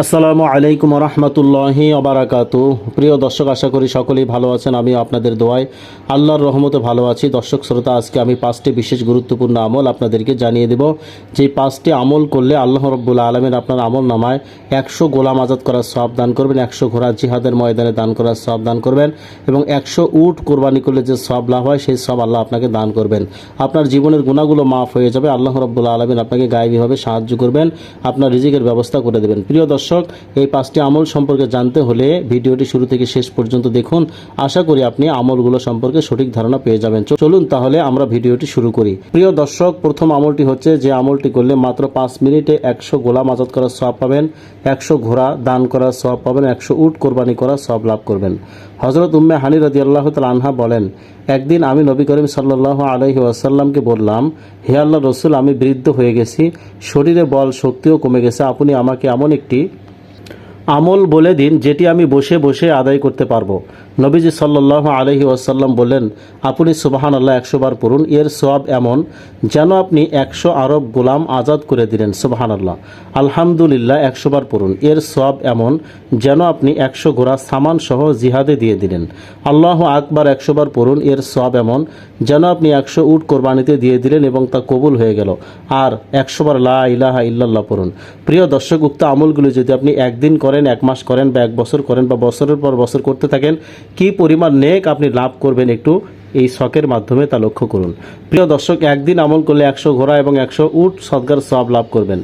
আসসালামু আলাইকুম রহমতুল্লাহি অবারাকাতু প্রিয় দর্শক, আশা করি সকলেই ভালো আছেন আমি আপনাদের দোয়ায়। আল্লাহর রহমতে ভালো আছি। দর্শক শ্রোতা, আজকে আমি পাঁচটি বিশেষ গুরুত্বপূর্ণ আমল আপনাদেরকে জানিয়ে দেব। যে পাঁচটি আমল করলে আল্লাহ রব্বুল আলমের আপনার আমল নামায় একশো গোলাম আজাদ করার সব দান করবেন, একশো ঘোড়া জিহাদের ময়দানে দান করার সব দান করবেন এবং একশো উট কোরবানি করলে যে সব লাভ হয়, সেই সব আল্লাহ আপনাকে দান করবেন। আপনার জীবনের গুণাগুলো মাফ হয়ে যাবে। আল্লাহ রব্বুল আলমিন আপনাকে গায়েবীভাবে সাহায্য করবেন। আপনার রিজিকের ব্যবস্থা করে দেবেন। প্রিয় দর্শক এই পাঁচটি আমল সম্পর্কে জানতে হলে ভিডিওটি শুরু থেকে শেষ পর্যন্ত দেখুন। আশা করি আপনি আমলগুলো সম্পর্কে সঠিক ধারণা পেয়ে যাবেন। চলুন তাহলে আমরা ভিডিওটি শুরু করি। প্রিয় দর্শক, প্রথম আমলটি হচ্ছে যে আমলটি করলে মাত্র পাঁচ মিনিটে একশো গোলাম আজাদ করার সব পাবেন, একশো ঘোড়া দান করার সব পাবেন, একশো উট কোরবানি করার সব লাভ করবেন। হজরত উম্মে হানি রাজি আল্লাহ আনহা বলেন, একদিন আমি নবী করিম সাল্লাহ আলহি ওয়াসাল্লামকে বললাম, হে আল্লাহ রসুল, আমি বৃদ্ধ হয়ে গেছি, শরীরে বল শক্তিও কমে গেছে, আপনি আমাকে এমন একটি আমল বলে দিন, যেটি আমি বসে বসে আদায় করতে পারব। নবীজি সাল্লাহ আলহি ওয়াসাল্লাম বললেন, আপনি সুবাহান আল্লাহ একশো বার পড়ুন, এর সব এমন যেন আপনি একশো আরব গোলাম আজাদ করে দিলেন সুবাহান আল্লাহ আলহামদুলিল্লাহ একশো বার পড়ুন, এর সব এমন যেন আপনি একশো ঘোড়া সামান সহ জিহাদে দিয়ে দিলেন। আল্লাহ আকবার একশো বার পড়ুন, এর সব এমন যেন আপনি একশো উট কোরবানিতে দিয়ে দিলেন এবং তা কবুল হয়ে গেল। আর একশো বার লা ইলাহা ইল্লাল্লাহ পড়ুন। প্রিয় দর্শক উক্ত আমলগুলি যদি আপনি একদিন করেন, এক মাস করেন বা এক বছর করেন বা বছরের পর বছর করতে থাকেন কি পরিমাণ নেক আপনি লাভ করবেন একটু এই শখের মাধ্যমে তা লক্ষ্য করুন। প্রিয় দর্শক, একদিন আমল করলে একশো ঘোড়া এবং একশো উট সদগার সব লাভ করবেন।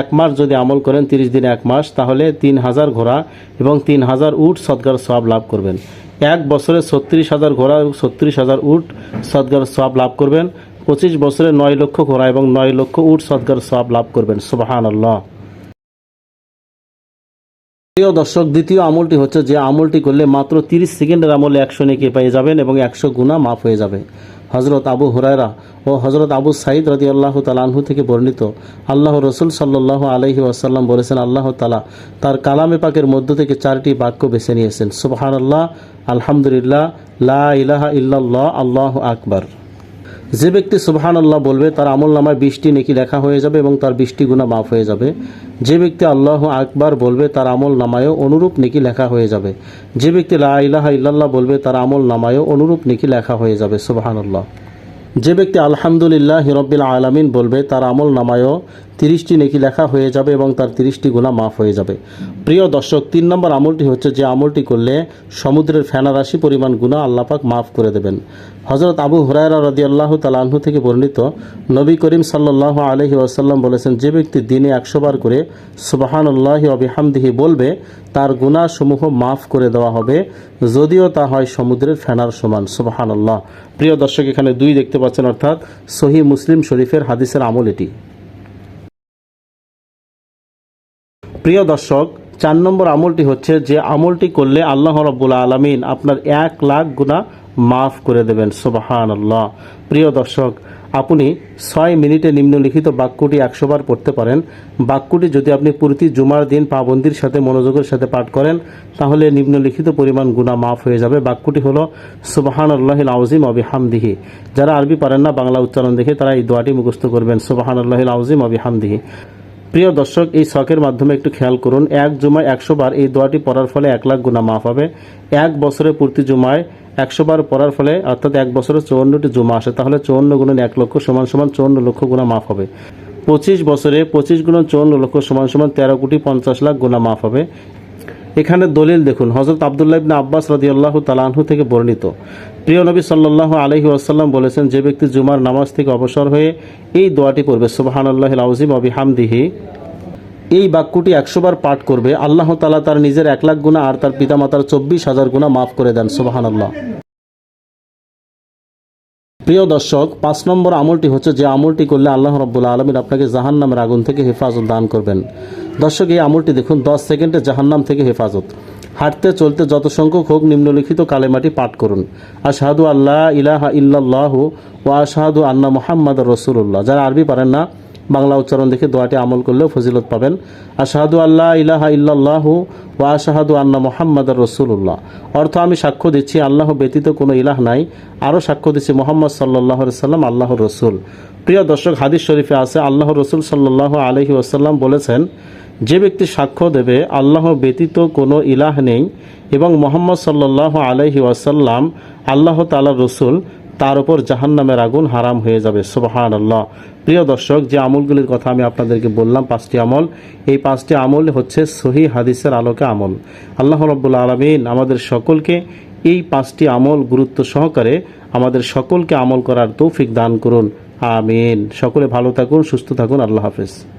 এক মাস যদি আমল করেন তিরিশ দিন এক মাস, তাহলে তিন হাজার ঘোড়া এবং তিন হাজার উট সদগার সব লাভ করবেন। এক বছরে ছত্রিশ হাজার ঘোড়া এবং ছত্রিশ হাজার উট সদগার সব লাভ করবেন। পঁচিশ বছরে নয় লক্ষ ঘোড়া এবং নয় লক্ষ উট সদগার সব লাভ করবেন। সুবাহান আল্লাহ প্রিয় দর্শক, দ্বিতীয় আমলটি হচ্ছে যে আমলটি করলে মাত্র তিরিশ সেকেন্ডের আমলে একশো নেকি পেয়ে যাবেন এবং একশো গুণা মাফ হয়ে যাবে। হজরত আবু হুরায়রা ও হজরত আবু সাইদ রদি আল্লাহ তালাহু থেকে বর্ণিত আল্লাহ রসুল সাল্লাহ আলহি আসাল্লাম বলেছেন, আল্লাহ তালা তার কালামে পাকের মধ্য থেকে চারটি বাক্য বেছে নিয়েছেন। সুবাহান আল্লাহ আলহামদুলিল্লাহ, লা ইলাহা ইল্লাল্লাহ, আল্লাহ আকবার। যে ব্যক্তি সুবহান আল্লাহ বলবে, তার আমল নামায় বৃষ্টি নেকি লেখা হয়ে যাবে এবং তার বৃষ্টি গুণা মাফ হয়ে যাবে। যে ব্যক্তি আল্লাহ আকবার বলবে, তার আমল নামায়ও অনুরূপ নেকি লেখা হয়ে যাবে। যে ব্যক্তি লা ইলাহা ইল্লাল্লাহ বলবে, তার আমল নামায়ও অনুরূপ নেকি লেখা হয়ে যাবে সুবহান আল্লাহ যে ব্যক্তি আলহামদুলিল্লাহ হিরব্বিল আলামিন বলবে, তার আমল নামায়ও তিরিশটি নেকি লেখা হয়ে যাবে এবং তার তিরিশটি গুণা মাফ হয়ে যাবে। প্রিয় দর্শক, তিন নম্বর আমলটি হচ্ছে যে আমলটি করলে সমুদ্রের ফেনা রাশি পরিমাণ গুণা আল্লাপাক মাফ করে দেবেন। হজরত আবু হুরায়রা রদি আল্লাহ তালাহু থেকে বর্ণিত, নবী করিম সাল্লাহ আলহি আসাল্লাম বলেছেন, যে ব্যক্তি দিনে একশো বার করে সুবাহান আল্লাহ অবিহামদিহি বলবে, তার গুণাসমূহ মাফ করে দেওয়া হবে, যদিও তা হয় সমুদ্রের ফেনার সমান। সুবাহান আল্লাহ প্রিয় দর্শক, এখানে দুই দেখতে পাচ্ছেন, অর্থাৎ সহি মুসলিম শরীফের হাদিসের আমল এটি। প্রিয় দর্শক, চার নম্বর আমলটি হচ্ছে যে আমলটি করলে আল্লাহ রব্বুল আলমিন আপনার এক লাখ গুণা মাফ করে দেবেন। সুবাহান আল্লাহ প্রিয় দর্শক, আপনি ছয় মিনিটে নিম্নলিখিত বাক্যটি একশোবার পড়তে পারেন। বাক্যটি যদি আপনি প্রতি জুমার দিন পাবন্দির সাথে, মনোযোগের সাথে পাঠ করেন, তাহলে নিম্নলিখিত পরিমাণ গুণা মাফ হয়ে যাবে। বাক্যটি হলো সুবাহান আল্লাহিল আউজিম অবিহামদিহি যারা আরবি পারেন না, বাংলা উচ্চারণ দেখে তারা এই দোয়াটি মুখস্থ করবেন। সুবাহান আল্লাহিল আউজিম অবিহামদিহি প্রিয় দর্শক, এই শখের মাধ্যমে একটু খেয়াল করুন, এক জুমায় একশো বার এই দোয়াটি পড়ার ফলে এক লাখ গুণা মাফ হবে। এক বছরের প্রতি জুমায় একশো বার পড়ার ফলে অর্থাৎ এক বছরে চৌন্নটি জুমা আসে, তাহলে চৌন্ন গুণন এক লক্ষ সমান সমান চৌন্ন লক্ষ গুণা মাফ হবে। পঁচিশ বছরে পঁচিশ গুণন চৌন্ন লক্ষ সমান সমান তেরো কোটি পঞ্চাশ লাখ গুণা মাফ হবে। এখানে দলিল দেখুন হজরত আবদুল্লাহ ইবনে আব্বাস রাদিয়াল্লাহ তালাহু থেকে বর্ণিত। প্রিয় নবী সাল্লাহ আলহি আসাল্লাম বলেছেন, যে ব্যক্তি জুমার নামাজ থেকে অবসর হয়ে এই দোয়াটি পড়বে সুবাহান আল্লাহ আউজিম অবিহামদিহি এই বাক্যটি একশো বার পাঠ করবে, আল্লাহ তালা তার নিজের এক লাখ গুণা আর তার পিতামাতার চব্বিশ হাজার গুণা মাফ করে দেন সুবাহান আল্লাহ প্রিয় দর্শক, পাঁচ নম্বর আমলটি হচ্ছে যে আমলটি করলে আল্লাহ রব্বুল আলমিন আপনাকে জাহান নামের আগুন থেকে হেফাজত দান করবেন। দর্শক, এই আমলটি দেখুন, দশ সেকেন্ডে জাহান্নাম থেকে হেফাজত। হাঁটতে, চলতে যত সংখ্যক হোক, নিম্নলিখিত কালেমাটি পাঠ করুন। আশাহাদু আল্লাহ ইলাহা ইল্লাল্লাহ ও আশাহাদু আন্না মোহাম্মদ রসুল্লাহ যারা আরবি পারেন না, বাংলা উচ্চারণ দেখে দোয়াটি আমল করলেও ফজিলত পাবেন। আশাহাদু আল্লাহ ইলাহা ইল্লাল্লাহু ওয়া আশাহাদু আন্না মোহাম্মদ রসুল্লাহ অর্থ আমি সাক্ষ্য দিচ্ছি, আল্লাহ ব্যতীত কোনো ইলাহ নাই। আরও সাক্ষ্য দিচ্ছি মোহাম্মদ সাল্লাহ সাল্লাম আল্লাহ রসুল। প্রিয় দর্শক, হাদিস শরীফে আছে আল্লাহ রসুল সাল্লাহ আলহি ওয়াসাল্লাম বলেছেন যে ব্যক্তি সাক্ষ্য দেবে, আল্লাহ ব্যতীত কোনো ইলাহ নেই এবং মোহাম্মদ সাল্লাহ আলহি ওয়াসাল্লাম, আল্লাহ তালা রসুল, তার উপর জাহান্নামের আগুন হারাম হয়ে যাবে। সুবহান আল্লাহ প্রিয় দর্শক, যে আমলগুলির কথা আমি আপনাদেরকে বললাম, পাঁচটি আমল, এই পাঁচটি আমল হচ্ছে সহি হাদিসের আলোকে আমল। আল্লাহ রব্বুল আলমিন আমাদের সকলকে এই পাঁচটি আমল গুরুত্ব সহকারে আমাদের সকলকে আমল করার তৌফিক দান করুন। আমিন। সকলে ভালো থাকুন, সুস্থ থাকুন। আল্লাহ হাফেজ।